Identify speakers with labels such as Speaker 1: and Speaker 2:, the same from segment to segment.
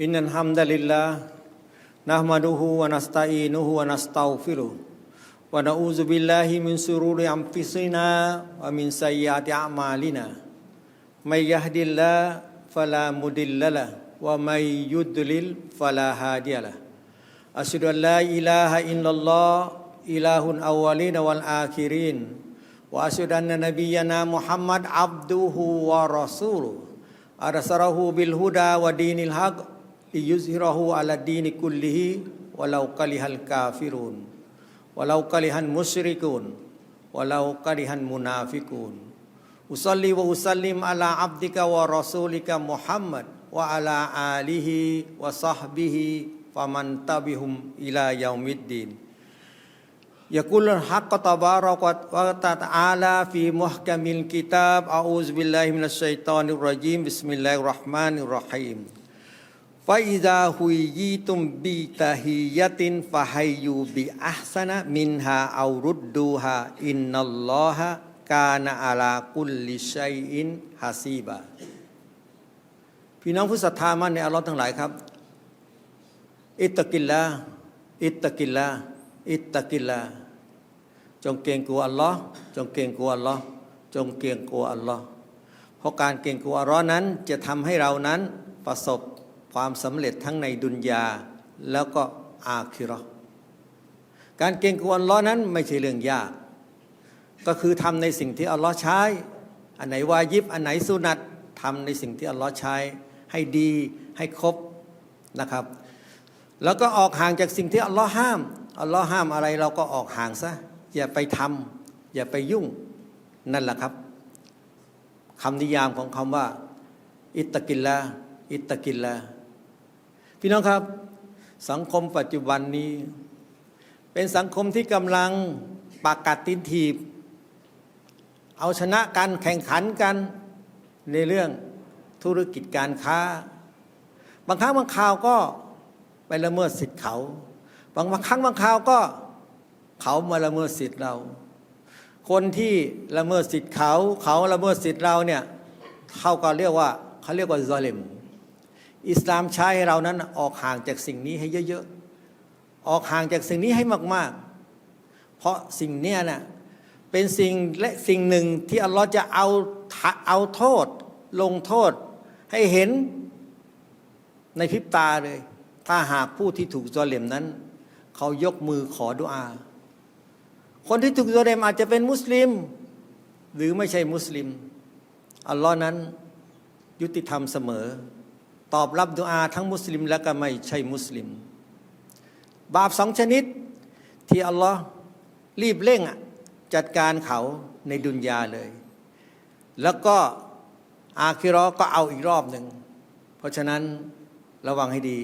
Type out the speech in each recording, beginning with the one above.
Speaker 1: إن الحمد لله نحمده ونستعينه ونستغفره ونعوذ بالله من شرور أنفسنا ومن سيئات أعمالنا. من يهد الله فلا مضل له ومن يضلل فلا هادي له. أشهد أن لا إله إلا الله إله الأولين والآخرين. وأشهد أن نبينا محمد عبده ورسوله. أرسله بالهدى ودين الحق ليظهره على الدين كله ولو كره الكافرون ولو كره المشركون ولو كره المنافقون. أصلي وأسلم على عبدك ورسولك محمد وعلى آله وصحبه فمن تبعهم إلى يوم الدين. يقول الحق تبارك وتعالى في محكم الكتاب أعوذ بالله من الشيطان الرجيم. بسم الله الرحمن الرحيم. ฟาอิซาฮุยยีตุมบีตาฮียตินฟาไฮยูบีอัสนะมินฮาอารุดดูฮาอินนัลลอฮะกาณอาลากุลลิชัยอินฮาซีบาพี่น้องผู้ศรัทธามั่นในอัลลอฮ์ทั้งหลายครับ อิตตะกิลลาอิตตะกิลลาอิตตะกิลลาจงเกรงกลัวอัลลอฮ์จงเกรงกลัวอัลลอฮ์จงเกรงกลัวอัลลอฮ์เพราะการเกรงกลัวอัลลอฮ์นั้นจะทำให้เรานั้นประสบ ความสำเร็จทั้งในดุนยาแล้วก็อาคิราะห์การเกรงกลัวอัลลอฮ์นั้นไม่ใช่เรื่องยาก ก็คือทำในสิ่งที่อัลลอฮ์ใช้ อันไหนวาญิบ อันไหนสุนัตทำในสิ่งที่อัลลอฮ์ใช้ ให้ดีให้ครบนะครับ แล้วก็ออกห่างจากสิ่งที่อัลลอฮ์ห้ามอัลลอฮ์ห้ามอะไรเราก็ออกห่างซะอย่าไปทำอย่าไปยุ่งนั่นแหละครับคำนิยามของคำว่า อิตตะกิลละอิตตะกิลละ พี่น้องครับ สังคมปัจจุบันนี้ เป็นสังคมที่กำลังปากกัดตินทีบ เอาชนะกันแข่งขันกันในเรื่องธุรกิจการค้า บางครั้งบางคราวก็ไปละเมิดสิทธิ์เขา บางครั้งบางคราวก็เขามาละเมิดสิทธิ์เรา คนที่ละเมิดสิทธิ์เขา เขาละเมิดสิทธิ์เราเนี่ยเขาก็เรียกว่าเขาเรียกว่าซอเลม อิสลามใช้ให้เรานั้นออกห่างจากสิ่งนี้ให้เยอะๆ ออกห่างจากสิ่งนี้ให้มากๆ เพราะสิ่งเนี้ยน่ะเป็นสิ่งและสิ่งหนึ่งที่อัลลอฮ์จะเอาเอาโทษ ลงโทษให้เห็นในพริบตาเลย ถ้าหากผู้ที่ถูกซอเลมนั้น เขายกมือขอดุอา คนที่ถูกซอเลมอาจจะเป็นมุสลิม หรือไม่ใช่มุสลิม อัลลอฮ์นั้นยุติธรรมเสมอ ตอบรับดุอาทั้งมุสลิมและก็ไม่ใช่มุสลิม บาปสองชนิดที่อัลลอฮ์รีบเร่งจัดการเขาในดุนยาเลย แล้วก็อาคิรอก็เอาอีกรอบหนึ่ง เพราะฉะนั้นระวังให้ดี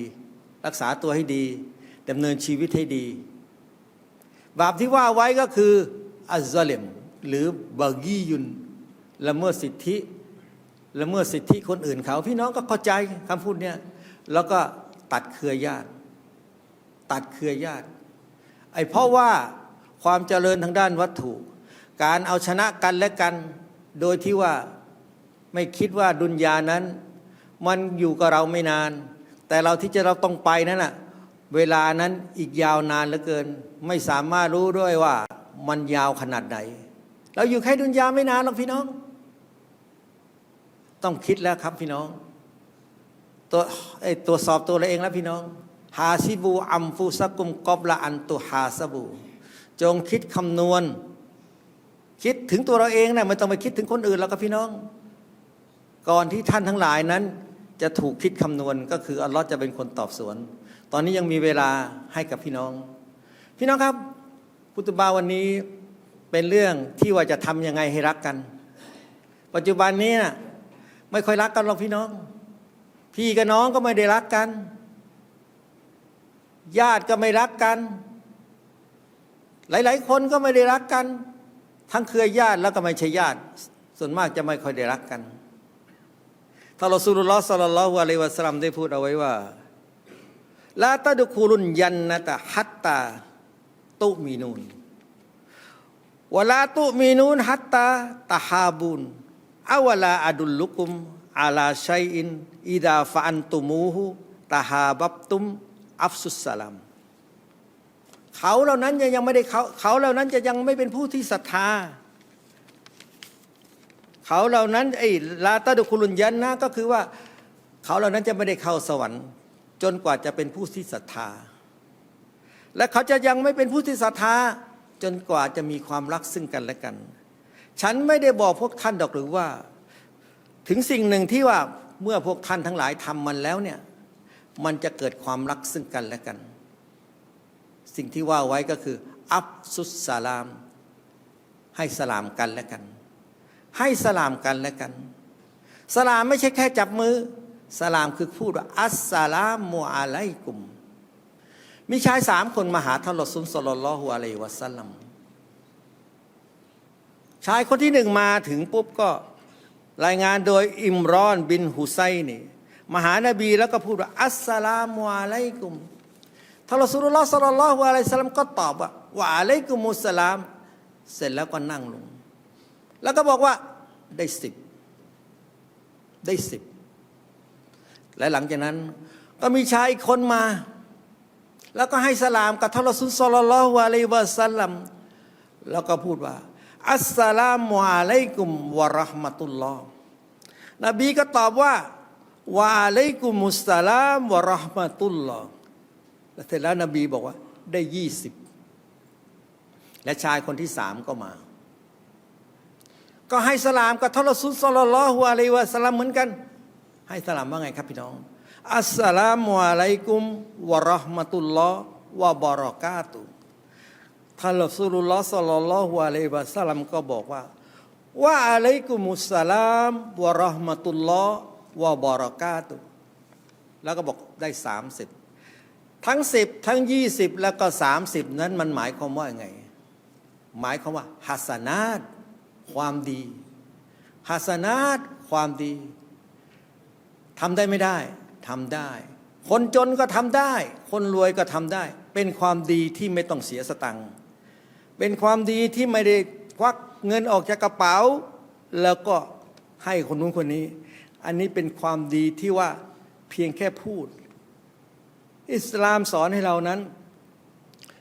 Speaker 1: รักษาตัวให้ดีดำเนินชีวิตให้ดี บาปที่ว่าไว้ก็คืออัลซาเลมหรือบากียุนละเมิดสิทธิ ละเมิดสิทธิคนอื่นเขา พี่น้องก็เข้าใจคำพูดเนี้ยแล้วก็ตัดเครือญาติ ตัดเครือญาติ ไอ้เพราะว่าความเจริญทางด้านวัตถุ การเอาชนะกันและกัน โดยที่ว่าไม่คิดว่าดุนยานั้น มันอยู่กับเราไม่นาน แต่เราที่จะเราต้องไปนั้นน่ะเวลานั้นอีกยาวนานเหลือเกิน ไม่สามารถรู้ด้วยว่ามันยาวขนาดไหน เราอยู่แค่ดุนยาไม่นานหรอกพี่น้อง ต้องคิดแล้วครับพี่น้อง ตัวไอตรวสอบตัวเราเองแล้วพี่น้องฮาซิบูอัมฟูสกุมกอบละอันตุฮาซบู จงคิดคำนวณ คิดถึงตัวเราเองนะไม่ต้องไปคิดถึงคนอื่นแล้วครับพี่น้อง ก่อนที่ท่านทั้งหลายนั้น จะถูกคิดคำนวณก็คืออัลลอฮ์จะเป็นคนตอบสวน ตอนนี้ยังมีเวลาให้กับพี่น้อง พี่น้องครับพุทธบาวันนี้เป็นเรื่องที่ว่าจะทำยังไงให้รักกัน ปัจจุบันนี้นะ ไม่ค่อยรักกันหรอกพี่น้อง พี่กับน้องก็ไม่ได้รักกัน ญาติก็ไม่รักกัน หลาย ๆ คนก็ไม่ได้รักกัน ทั้งเครือญาติแล้วก็ไม่ใช่ญาติ ส่วนมากจะไม่ค่อยได้รักกันท่านรอสูลุลลอฮ์สัลลัลลอฮุอะลัยวะสัลลัมได้พูดเอาไว้ว่าลาตะดุคูลุนยันนะตะฮัตตาตุมีนูนวลาตุมีนูนฮัตตาตะฮาบุน อาวลาอดุลลุกุมอาลาชัยอินอิดาฟะอันตุมูฮุตาฮาบับตุมอัฟสุสลามเขาเหล่านั้นยังยังไม่ได้เขาเขาเหล่านั้นจะยังไม่เป็นผู้ที่ศรัทธา เขาเหล่านั้นไอ้ลาตาดุคุลุนยันนะก็คือว่า เขาเหล่านั้นจะไม่ได้เข้าสวรรค์ จนกว่าจะเป็นผู้ที่ศรัทธา และเขาจะยังไม่เป็นผู้ที่ศรัทธา จนกว่าจะมีความรักซึ่งกันและกัน ฉันไม่ได้บอกพวกท่านดอกหรือว่า ถึงสิ่งหนึ่งที่ว่าเมื่อพวกท่านทั้งหลายทำมันแล้วเนี่ย มันจะเกิดความรักซึ่งกันและกัน สิ่งที่ว่าไว้ก็คือ อับสุสสลาม ให้สลามกันและกัน ให้สลามกันและกัน สลามไม่ใช่แค่จับมือ สลามคือพูดว่าอัสสลามุอะลัยกุม มีชายสามคนมาหาท่านรอซุลสลลัลลอฮุอะลัยวะสัลลัม ชายคนที่หนึ่งมาถึงปุ๊บก็รายงานโดยอิมรอนบินฮุไซนี่มหานบีแล้วก็พูดว่า อัสสลามุอะลัยกุมท่านรอซูลุลลอฮ์สัลลัลลอฮุอะลัยสลลัมก็ตอบว่าวะอะลัยกุมุสสลาม เสร็จแล้วก็นั่งลง แล้วก็บอกว่าได้สิบได้สิบและหลังจากนั้นก็มีชายอีกคนมา แล้วก็ให้สลามกับท่านรอซูลสัลลัลลอฮุอะลัยวะสัลลัมแล้วก็พูดว่า อัสสลามุอะลัยกุมวะราะห์มะตุลลอฮ์นบีก็ตอบว่าวะอะลัยกุมุสสลามวะราะห์มะตุลลอฮ์แล้วเสร็จแล้วนบีบอกว่า ได้ยี่สิบและชายคนที่สามก็มา ก็ให้สลามกับทรอซูลสลลอฮุอะลัยวะสลลัมเหมือนกัน ให้สลามว่าไงครับพี่น้อง อัสสลามุอะลัยกุมวะราะห์มะตุลลอฮ์วะบารอกาตุฮ์ ท่านรอซูลุลลอฮ์สัลลัลลอฮุอะลัยฮิวะสัลลัมก็บอกว่าว่าอะลัยกุมุสสลามวะราะห์มะตุลลอฮ์วะบารอกาตุแล้วก็บอกได้สามสิบทั้งสิบทั้งยี่สิบแล้วก็สามสิบนั้นมันหมายความว่าไง หมายความว่าฮัสนาตความดีฮัสนาตความดีทำได้ไม่ได้ทำได้ คนจนก็ทำได้ คนรวยก็ทำได้ เป็นความดีที่ไม่ต้องเสียสตังค์ เป็นความดีที่ไม่ได้ควักเงินออกจากกระเป๋า แล้วก็ให้คนนู้นคนนี้ อันนี้เป็นความดีที่ว่าเพียงแค่พูด อิสลามสอนให้เรานั้น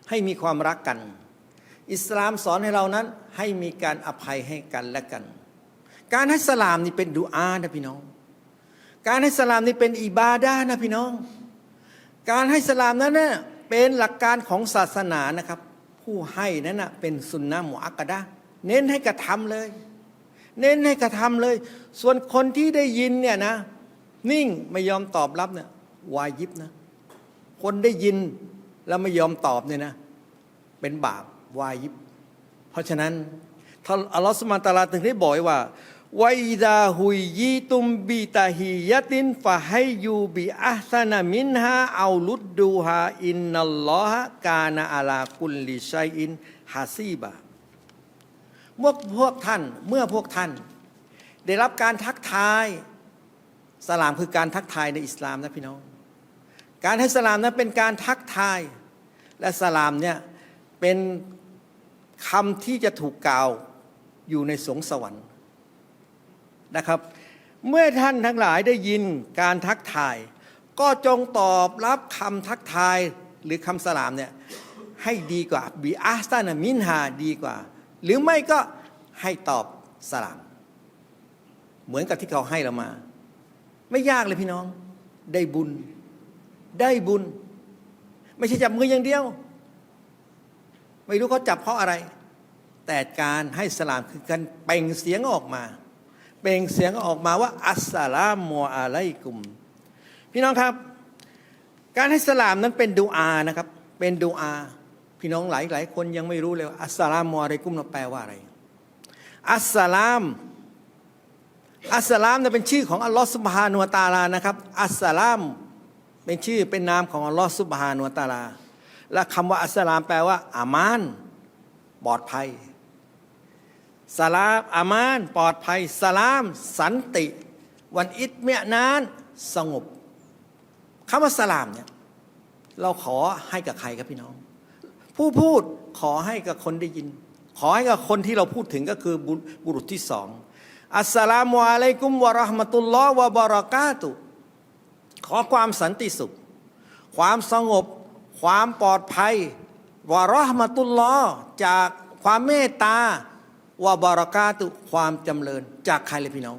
Speaker 1: ให้มีความรักกัน อิสลามสอนให้เรานั้น ให้มีการอภัยให้กันและกัน การให้สลามนี่เป็นดุอานะพี่น้อง การให้สลามนี่เป็นอิบาดานะพี่น้อง การให้สลามนั้นน่ะเป็นหลักการของศาสนานะครับ ผู้ให้นั้นนะเป็นสุนนะมุอักกะดะเน้นให้กระทำเลย เน้นให้กระทำเลย ส่วนคนที่ได้ยินเนี่ยนะ นิ่งไม่ยอมตอบรับเนี่ยวายิบนะ คนได้ยินแล้วไม่ยอมตอบเนี่ยนะ เป็นบาปวายิบ เพราะฉะนั้นท่าอัลลอฮฺสุมาตาลาถึงได้บอกว่า ไวดาฮุยยีตุมบีตาฮิยตินฟะให้ยูบิอัฮซามินฮาเอาลุดดูฮาอินนัลลอฮะกานะอาลากุลลิชัยอินฮาซีบะเมื่อพวกท่านเมื่อพวกท่าน ได้รับการทักทายสลามคือการทักทายในอิสลามนะพี่น้อง การให้สลามนั้นเป็นการทักทาย และสลามเนี่ยเป็นคำที่จะถูกกล่าวอยู่ในสวงสวรรค์ นะครับ เมื่อท่านทั้งหลายได้ยินการทักทาย ก็จงตอบรับคำทักทายหรือคำสลามเนี่ยให้ดีกว่าบีอาสตานามินฮาดีกว่า หรือไม่ก็ให้ตอบสลาม เหมือนกับที่เขาให้เรามา ไม่ยากเลยพี่น้อง ได้บุญ ได้บุญ ไม่ใช่จับมืออย่างเดียว ไม่รู้เขาจับเพราะอะไร แต่การให้สลามคือการเป่งเสียงออกมา เปล่งเสียงออกมาว่า อัสสลามุอะลัยกุม พี่น้องครับ การให้สลามนั้นเป็นดูอานะครับ เป็นดูอา พี่น้องหลายหลายคนยังไม่รู้เลยว่าอัสสลามุอะลัยกุมเราแปลว่าอะไร อัสสลาม อัสสลามเนี่ยเป็นชื่อของอัลลอฮฺสุบฮานุตาลานะครับ อัสสลามเป็นชื่อเป็นนามของอัลลอฮฺสุบฮานุตาลา และคำว่าอัสสลามแปลว่า อามาน ปลอดภัย สลามอามาน ปลอดภัย สลาม สันติ วันอิดเมียนานสงบคำว่าสลามเนี่ยเราขอให้กับใครครับพี่น้อง ผู้พูดขอให้กับคนได้ยิน ขอให้กับคนที่เราพูดถึงก็คือบุบรุษที่สองอัสสลามุอะลัยกุมวะราะห์มะตุลลอฮ์วะบารากาตุขอความสันติสุข ความสงบ ความปลอดภัย วะราะห์มะตุลลอฮ์จากความเมตตา วะบารักาตุความจำเริญจากใครเลยพี่น้อง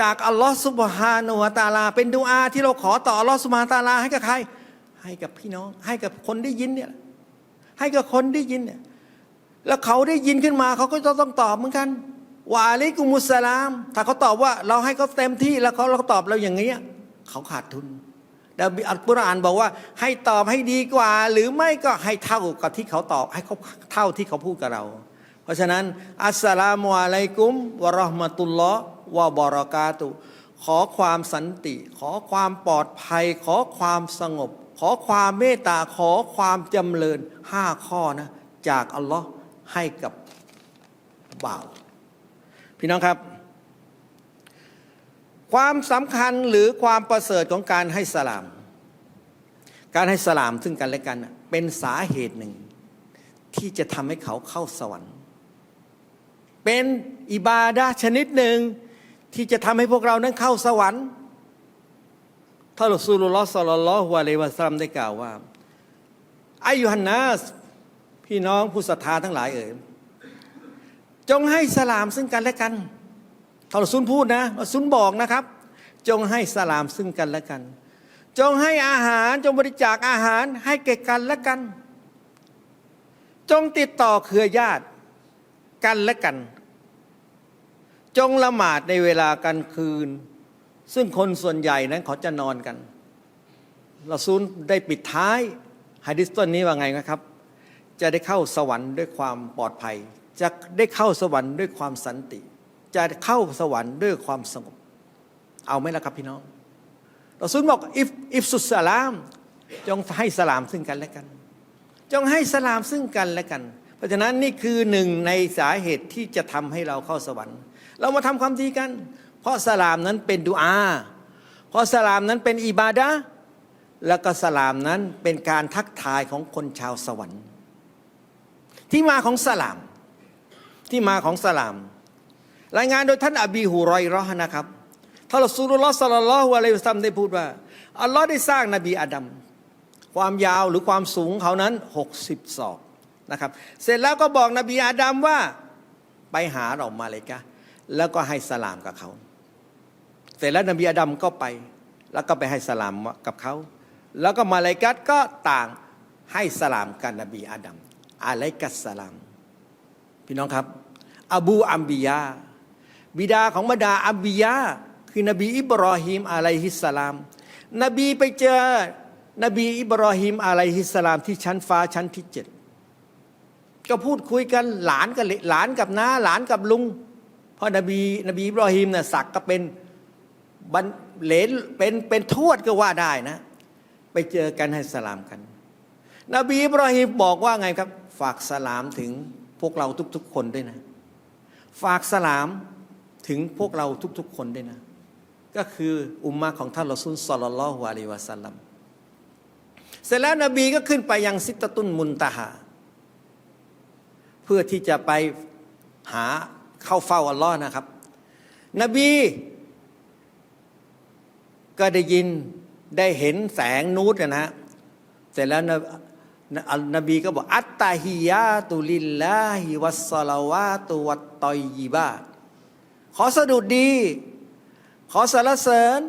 Speaker 1: จากอัลลอฮ์ซุบฮานะฮูวะตะอาลา เป็นดูอาที่เราขอต่ออัลลอฮ์ซุบฮานตะอาลาให้กับใคร ให้กับพี่น้อง ให้กับคนได้ยินเนี่ยให้กับคนได้ยินเนี่ยแล้วเขาได้ยินขึ้นมาเขาก็จะต้องตอบเหมือนกันวะอะลัยกุมุสลาม ถ้าเขาตอบว่าเราให้เขาเต็มที่แล้วเขาเราตอบเราอย่างนี้เขาขาดทุนแต่อัลกุรอานบอกว่า ให้ตอบให้ดีกว่า หรือไม่ก็ให้เท่ากับที่เขาตอบ ให้เขาเท่าที่เขาพูดกับเรา ราะฉะนั้น อัสสลามุอะลัยกุมวะเราะห์มะตุลลอฮ์วะบารอกาตุขอความสันติ ขอความปลอดภัย ขอความสงบ ขอความเมตตาขอความจำเริญห้าข้อนะ จากอัลลอฮ์ให้กับบ่าวพี่น้องครับ ความสำคัญหรือความประเสริฐของการให้สลาม การให้สลามซึ่งกันและกัน เป็นสาเหตุหนึ่ง ที่จะทำให้เขาเข้าสวรรค์ เป็นอิบาดะชนิดหนึ่งที่จะทำให้พวกเรานั้นเข้าสวรรค์ท่านรอซูลุลลอฮ์ศ็อลลัลลอฮุอะลัยวะซัลลัมได้กล่าวว่าอายุฮันนัสพี่น้องผู้ศรัทธาทั้งหลายเอ่ยจงให้สลามซึ่งกันและกันท่านรอซูลพูดนะรอซูลบอกนะครับ จงให้สลามซึ่งกันและกัน จงให้อาหารจงบริจาคอาหารให้แก่กันและกัน จงติดต่อเครือญาติ กันและกัน จงละหมาดในเวลากลางคืน ซึ่งคนส่วนใหญ่นั้นเขาจะนอนกันเราซูลได้ปิดท้ายฮะดิษต้นนี้ว่าไงนะครับ จะได้เข้าสวรรค์ด้วยความปลอดภัย จะได้เข้าสวรรค์ด้วยความสันติ จะเข้าสวรรค์ด้วยความสงบ เอาไหมล่ะครับพี่น้องเราซูลบอกอิฟอิฟสุสสลาม จงให้สลามซึ่งกันและกัน จงให้สลามซึ่งกันและกัน เพราะฉะนั้นนี่คือหนึ่งในสาเหตุที่จะทำให้เราเข้าสวรรค์ เรามาทำความดีกัน เพราะสลามนั้นเป็นดุอา เพราะสลามนั้นเป็นอิบาดะแล้วก็สลามนั้นเป็นการทักทายของคนชาวสวรรค์ ที่มาของสลาม ที่มาของสลาม รายงานโดยท่านอบีฮุรอยราะห์นะครับท่านรอซูลุลลอฮ์สัลลัลลอฮุอะลัยฮิวซัมได้พูดว่า อัลลอฮ์ได้สร้างนบีอาดัมความยาวหรือความสูงเขานั้น60ศอก นะครับ เสร็จแล้วก็บอกนบีอาดัมว่าไปหาเรามาเลยกะแล้วก็ให้สลามกับเขา เสร็จแล้วนบีอาดัมก็ไป แล้วก็ไปให้สลามกับเขา แล้วก็มาเลกัตก็ต่างให้สลามกับนบีอาดัมอะลัยกัสสลาม พี่น้องครับ อบูอัมบียา บิดาของบรรดาอัมบียา คือนบีอิบรอฮิมอะลัยฮิสสลาม นบีไปเจอนบีอิบรอฮิมอะลัยฮิสสลามที่ชั้นฟ้าชั้นที่เจ็ด ก็พูดคุยกันหลานกับหลานกับน้าหลานกับลุงเพราะนบีนบีอิบรอฮิมเนี่ยศักก็เป็นบรรเหลนเป็นเป็นทวดก็ว่าได้นะ ไปเจอกันให้สลามกัน นบีอิบรอฮิมบอกว่าไงครับ ฝากสลามถึงพวกเราทุก ๆ คนด้วยนะ ฝากสลามถึงพวกเราทุก ๆ คนด้วยนะ ก็คืออุมมะของท่านรอซูลสอลลัลลอฮุอะลัยฮิวะสัลลัมเสร็จแล้วนบีก็ขึ้นไปยังซิตตุนมุนตาหา พื่อที่จะไปหาเข้าเฝ้าอัลลอฮ์นะครับ นบี ก็ได้ยินได้เห็นแสงนูตนะฮะเสร็จแล้วนอัลนบีก็บอก อัตตาฮิยาตุลิลลาฮิวัสสลาวาตุวัตตอยยิบาขอสะดุดดี ขอสรรเสริญ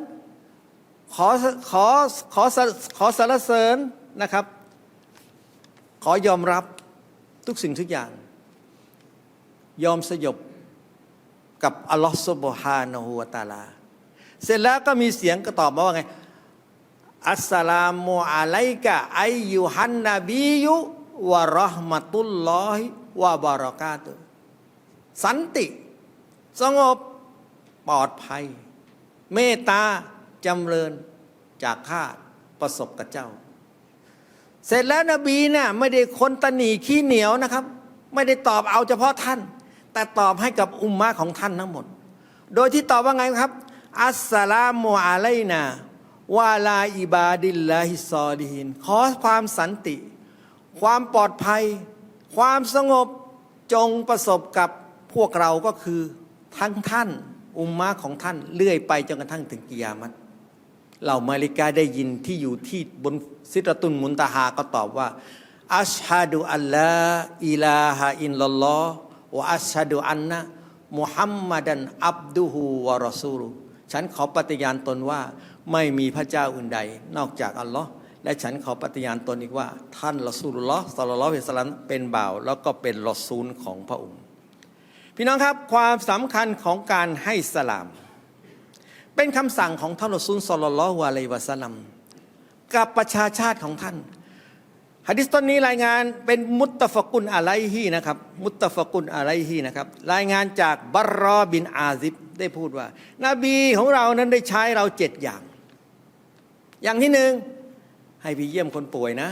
Speaker 1: ขอขอขอขอสรรเสริญนะครับ ขอยอมรับทุกสิ่งทุกอย่าง ยอมสยบกับอัลลอฮฺซุบฮานะฮูวตาลา เสร็จแล้วก็มีเสียงก็ตอบมาว่าไง อัสสลามุอะลัยกะไอยยุฮันนบียุวะราะห์มะตุลลอฮิวะบารอกาตุสันติ สงบปลอดภัย เมตตาจำเริญจากข้าประสบกับเจ้า เสร็จแล้วนบีเนี่ยไม่ได้คนตนีขี้เหนียวนะครับ ไม่ได้ตอบเอาเฉพาะท่าน แต่ตอบให้กับอุมมะของท่านทั้งหมด โดยที่ตอบว่าไงครับ อัสสลามุอะลัยนาวาลาอิบาดิลลาฮิซอลิฮิน ขอความสันติ ความปลอดภัย ความสงบจงประสบกับพวกเราก็คือทั้งท่าน อุมมะของท่านเลื่อยไปจนกระทั่งถึงกิยามัตเหล่ามาลิกาได้ยินที่อยู่ที่บนซิตรตุนมุนตาฮาก็ตอบว่า อัชฮะดูอัลลาอิลาฮะอินลลลอฮ วะอัชฮะดูอันนะมุฮัมมัดันอับดุฮูวะรอซูลุฉันขอปฏิญาณตนว่าไม่มีพระเจ้าอื่นใด นอกจากอัลลอฮ์และฉันขอปฏิญาณตนอีกว่า ท่านรอซูลุลลอฮ์สัลลัลลอฮุอะลัยฮิสัลลัมเป็นบ่าว แล้วก็เป็นรอซูลของพระองค์ พี่น้องครับความสำคัญของการให้สลาม เป็นคำสั่งของท่านรอซูลสัลลัลลอฮุอะลัยฮิวะสัลลัมกับประชาชาติของท่าน ฮะดิษต้นนี้รายงานเป็นมุตตะฟกุนอะไลฮีนะครับ มุตตะฟกุนอะไลฮีนะครับ รายงานจากบัรรอบินอาซิบได้พูดว่า นบีของเรานั้นได้ใช้เราเจ็ดอย่าง อย่างที่หนึ่งให้ไปเยี่ยมคนป่วยนะ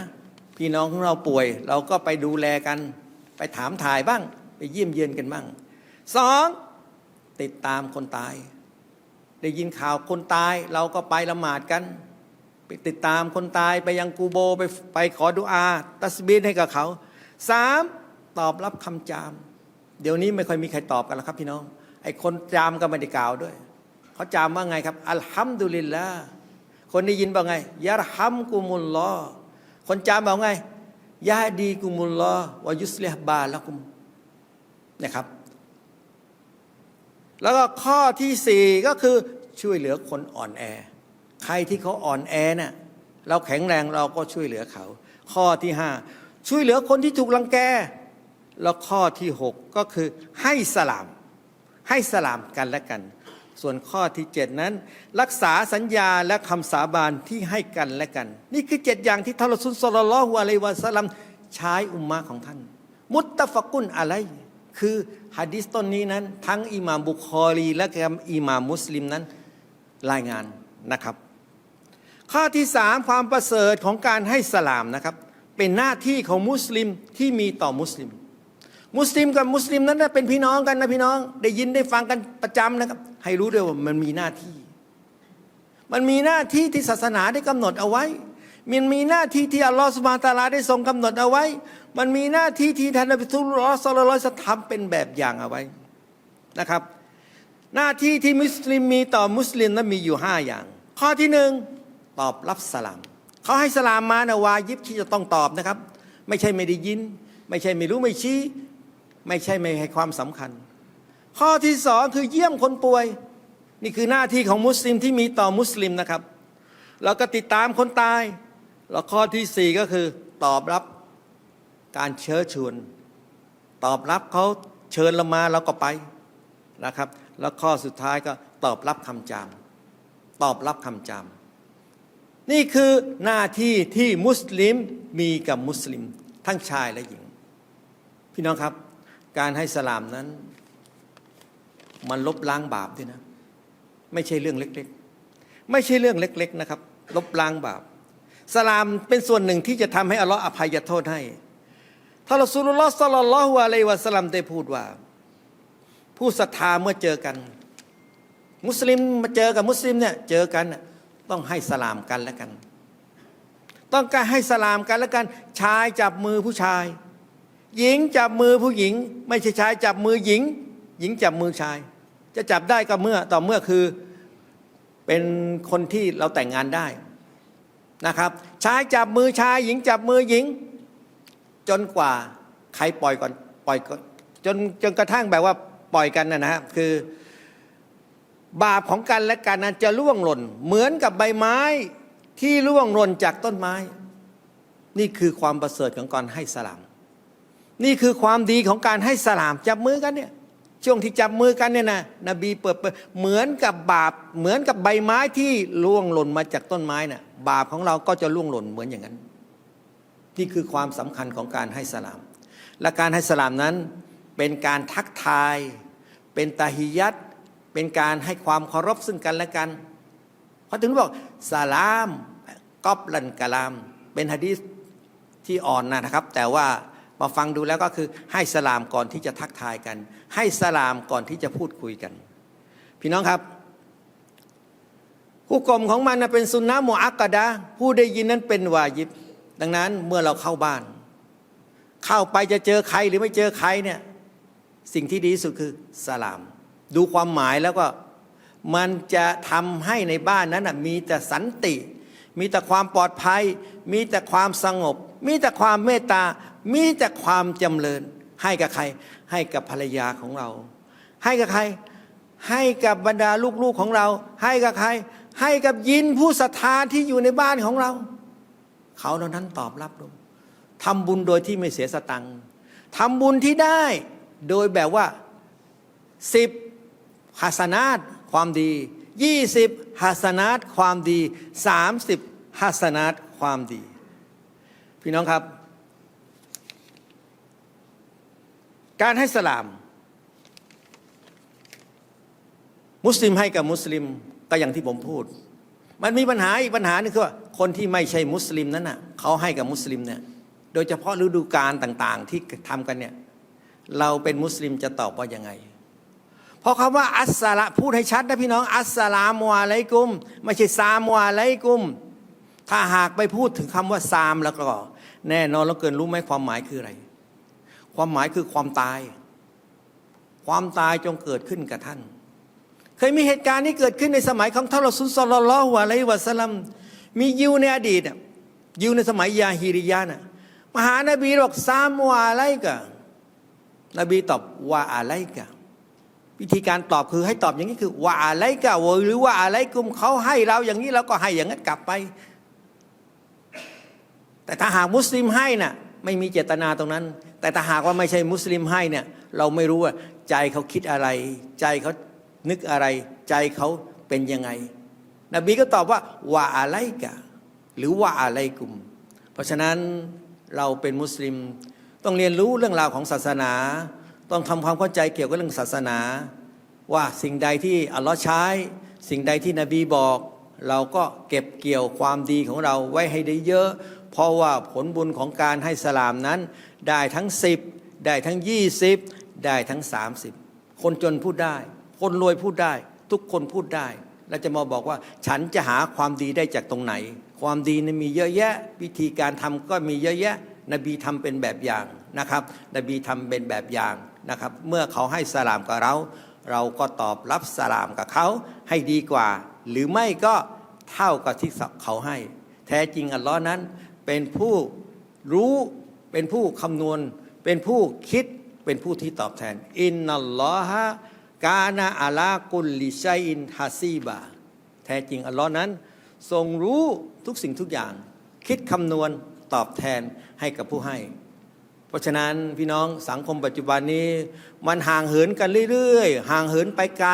Speaker 1: พี่น้องของเราป่วย เราก็ไปดูแลกัน ไปถามถ่ายบ้าง ไปเยี่ยมเยียนกันบ้างสองติดตามคนตาย ได้ยินข่าวคนตาย เราก็ไปละหมาดกัน ไปติดตามคนตายไปยังกูโบไปไปขอดุอา ตัสบีนให้กับเขาสามตอบรับคำจาม เดี๋ยวนี้ไม่ค่อยมีใครตอบกันแล้วครับพี่น้อง ไอ้คนจามก็ไม่ได้กล่าวด้วย เขาจามว่าไงครับ อัลฮัมดุลิลละคนได้ยินบอกไงยะรฮัมกุมุลลอคนจามบอกไงยาดีกุมุลลอวายุสเลห์บาละกุมนะครับ แล้วก็ข้อที่สี่ก็คือช่วยเหลือคนอ่อนแอ ใครที่เขาอ่อนแอน่ะเราแข็งแรงเราก็ช่วยเหลือเขา ข้อที่ห้าช่วยเหลือคนที่ถูกลังแก แล้วข้อที่หกก็คือให้สลาม ให้สลามกันและกัน ส่วนข้อที่เจ็ดนั้น รักษาสัญญาและคำสาบานที่ให้กันและกัน นี่คือเจ็ดอย่างที่ท่านรอซุลสลลัลลอฮุอะลัยวะสลัมใช้อุมมะของท่าน มุตตะฟกุนอะไรคือฮะดิษต้นนี้นั้น ทั้งอิหม่ามบุคอรีและอิหม่ามมุสลิมนั้นรายงานนะครับ ข้อที่สามความประเสริฐของการให้สลามนะครับ เป็นหน้าที่ของมุสลิมที่มีต่อมุสลิม มุสลิมกับมุสลิมนั้นเป็นพี่น้องกันนะพี่น้องได้ยินได้ฟังกันประจำนะครับ ให้รู้ด้วยว่ามันมีหน้าที่ มันมีหน้าที่ที่ศาสนาได้กำหนดเอาไว้ มันมีหน้าที่ที่อัลลอฮฺสุบานตาลาได้ทรงกำหนดเอาไว้ มันมีหน้าที่ที่ท่านนบีสุลต่านละร้อยสทำเป็นแบบอย่างเอาไว้นะครับ หน้าที่ที่มุสลิมมีต่อมุสลิมนั้นมีอยู่ห้าอย่าง ข้อที่หนึ่ง ตอบรับสลามเขาให้สลามมานะวายิบที่จะต้องตอบนะครับ ไม่ใช่ไม่ได้ยิน ไม่ใช่ไม่รู้ไม่ชี้ ไม่ใช่ไม่ให้ความสำคัญ ข้อที่สองคือเยี่ยมคนป่วย นี่คือหน้าที่ของมุสลิมที่มีต่อมุสลิมนะครับแล้วก็ติดตามคนตาย แล้วข้อที่สี่ก็คือตอบรับการเชิญชวน ตอบรับเขาเชิญเรามาเราก็ไปนะครับ แล้วข้อสุดท้ายก็ตอบรับคำจาม ตอบรับคำจาม นี่คือหน้าที่ที่มุสลิมมีกับมุสลิมทั้งชายและหญิง พี่น้องครับ การให้สลามนั้น มันลบล้างบาปด้วยนะ ไม่ใช่เรื่องเล็กๆ ไม่ใช่เรื่องเล็ก ๆนะครับ ลบล้างบาป สลามเป็นส่วนหนึ่งที่จะทำให้อัลลอฮ์อภัยโทษให้ท่านรอสูลุลลอฮ์สัลลัลลอฮุอะลัยวะสลัมได้พูดว่า ผู้ศรัทธาเมื่อเจอกัน มุสลิมมาเจอกับมุสลิมเนี่ยเจอกันน่ะ ต้องให้สลามกันแล้วกัน ต้องการให้สลามกันแล้วกัน ชายจับมือผู้ชาย หญิงจับมือผู้หญิง ไม่ใช่ชายจับมือหญิง หญิงจับมือชาย จะจับได้ก็เมื่อต่อเมื่อคือเป็นคนที่เราแต่งงานได้นะครับชายจับมือชาย หญิงจับมือหญิง จนกว่าใครปล่อยก่อนปล่อยก่อนจนจนกระทั่งแบบว่าปล่อยกันนะนะฮะคือ บาปของกันและกันนั้นจะล่วงหล่น เหมือนกับใบไม้ที่ล่วงหล่นจากต้นไม้ นี่คือความประเสริฐของการให้สลาม นี่คือความดีของการให้สลามจับมือกันเนี่ยช่วงที่จับมือกันเนี่ยนะนบีเปิดเผยเหมือนกับบาปเหมือนกับใบไม้ที่ล่วงหล่นมาจากต้นไม้น่ะบาปของเราก็จะล่วงหล่นเหมือนอย่างนั้น นี่คือความสำคัญของการให้สลาม และการให้สลามนั้นเป็นการทักทาย เป็นตาฮิยัต เป็นการให้ความเคารพซึ่งกันและกันเขาถึงบอกสลามกอบลันกะลาม เป็นฮะดีษที่อ่อนนะครับ แต่ว่ามาฟังดูแล้วก็คือให้สลามก่อนที่จะทักทายกัน ให้สลามก่อนที่จะพูดคุยกัน พี่น้องครับผู้กลมของมันนะเป็นสุนนะมุอักกะดะผู้ได้ยินนั้นเป็นวายิบ ดังนั้นเมื่อเราเข้าบ้าน เข้าไปจะเจอใครหรือไม่เจอใครเนี่ยสิ่งที่ดีที่สุดคือสลาม ดูความหมายแล้วก็มันจะทำให้ในบ้านนั้นนะมีแต่สันติ มีแต่ความปลอดภัย มีแต่ความสงบ มีแต่ความเมตตา มีแต่ความจำเริญ ให้กับใคร ให้กับภรรยาของเรา ให้กับใคร ให้กับบรรดาลูกๆของเรา ให้กับใคร ให้กับยินผู้ศรัทธาที่อยู่ในบ้านของเรา เขาเหล่านั้นตอบรับลงทำบุญโดยที่ไม่เสียสตังค์ทำบุญที่ได้ โดยแบบว่าสิบ ฮัสนาตความดียี่สิบฮัสนาตความดีสามสิบฮัสนาตความดี พี่น้องครับ การให้สลาม มุสลิมให้กับมุสลิมก็อย่างที่ผมพูด มันมีปัญหาอีกปัญหาหนึงคือว่าคนที่ไม่ใช่มุสลิมนั้นน่ะเขาให้กับมุสลิมเนี่ยโดยเฉพาะฤดูกาลต่าง ๆ ที่ทำกันเนี่ยเราเป็นมุสลิมจะตอบว่ายังไง ราะคำว่าอัสสลาพูดให้ชัดนะพี่น้อง อัสสลามุอะลัยกุม ไม่ใช่ซามุอะลัยกุม ถ้าหากไปพูดถึงคำว่าซามแล้วก็ แน่นอนแล้วเกินรู้ไหมความหมายคืออะไร ความหมายคือความตาย ความตายจงเกิดขึ้นกับท่าน เคยมีเหตุการณ์นี้เกิดขึ้นในสมัยของท่านรอซูลศ็อลลัลลอฮุอะลัยฮิวะสลัมมียิวในอดีตยิวในสมัยยาฮิริยะนะมหานบีบอกซามุอะลัยกะนบีตอบว่าอะลัยกะ วิธีการตอบคือให้ตอบอย่างนี้คือว่าอะไรกะหรือว่าอะไรกุมเขาให้เราอย่างนี้เราก็ให้อย่างนั้นกลับไป แต่ถ้าหากมุสลิมให้น่ะไม่มีเจตนาตรงนั้น แต่ถ้าหากว่าไม่ใช่มุสลิมให้เนี่ย เราไม่รู้ว่าใจเขาคิดอะไร ใจเขานึกอะไร ใจเขาเป็นยังไง นบีก็ตอบว่าว่าอะไรกะหรือว่าอะไรกุม เพราะฉะนั้นเราเป็นมุสลิม ต้องเรียนรู้เรื่องราวของศาสนา ต้องทำความเข้าใจเกี่ยวกับเรื่องศาสนา ว่าสิ่งใดที่อัลลอฮ์ใช้ สิ่งใดที่นบีบอก เราก็เก็บเกี่ยวความดีของเราไว้ให้ได้เยอะ เพราะว่าผลบุญของการให้สลามนั้น ได้ทั้ง 10 ได้ทั้ง 20 ได้ทั้ง 30 คนจนพูดได้ คนรวยพูดได้ ทุกคนพูดได้แล้วจะมาบอกว่าฉันจะหาความดีได้จากตรงไหน ความดีนี่มีเยอะแยะ วิธีการทำก็มีเยอะแยะ นบีทำเป็นแบบอย่างนะครับ นบีทำเป็นแบบอย่าง นะครับ เมื่อเขาให้สลามกับเรา เราก็ตอบรับสลามกับเขาให้ดีกว่า หรือไม่ก็เท่ากับที่เขาให้ แท้จริงอัลลอฮ์นั้นเป็นผู้รู้เป็นผู้คำนวณ เป็นผู้คิดเป็นผู้ที่ตอบแทน อินนัลลอฮะกานาอาลากุลลิชัยอินฮาซีบาแท้จริงอัลลอฮ์นั้น ทรงรู้ทุกสิ่งทุกอย่าง คิดคำนวณตอบแทนให้กับผู้ให้ เพราะฉะนั้นพี่น้องสังคมปัจจุบันนี้ มันห่างเหินกันเรื่อยๆ ห่างเหินไปไกล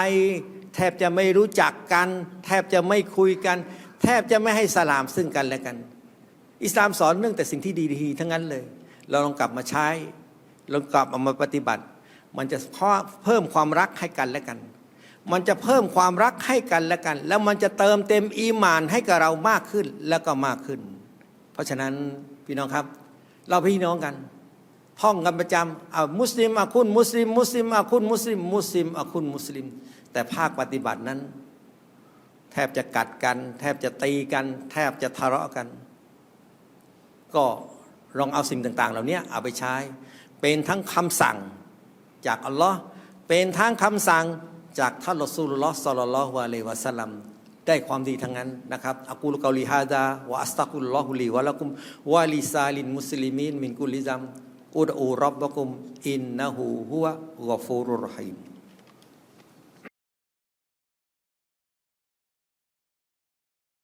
Speaker 1: แทบจะไม่รู้จักกัน แทบจะไม่คุยกัน แทบจะไม่ให้สลามซึ่งกันและกัน อิสลามสอนเรื่องแต่สิ่งที่ดีๆทั้งนั้นเลย เราลองกลับมาใช้ลองกลับเอามาปฏิบัติ มันจะเพิ่มความรักให้กันและกัน มันจะเพิ่มความรักให้กันและกัน แล้วมันจะเติมเต็มอีมานให้กับเรามากขึ้นแล้วก็มากขึ้น เพราะฉะนั้นพี่น้องครับ เราพี่น้องกัน ท่องกันประจำอ่ามุสลิมอาคุณมุสลิมมุสลิมอาคุณมุสลิมมุสลิมอาคุณมุสลิม แต่ภาคปฏิบัตินั้น แทบจะกัดกัน แทบจะตีกัน แทบจะทะเลาะกัน ก็ลองเอาสิ่งต่าง ๆ เหล่านี้เอาไปใช้ เป็นทั้งคำสั่งจากอัลลอฮ์เป็นทั้งคำสั่งจากท่านรอซูลุลลอฮ์สัลลัลลอฮุอะลัยวะสัลลัมได้ความดีทั้งนั้นนะครับอักูลกอลีฮาดาวะอัสตักุลลอฮุลีวะละกุมวะลิซาลินมุสลิมีนมินกุลิซัม อุดอูรับบ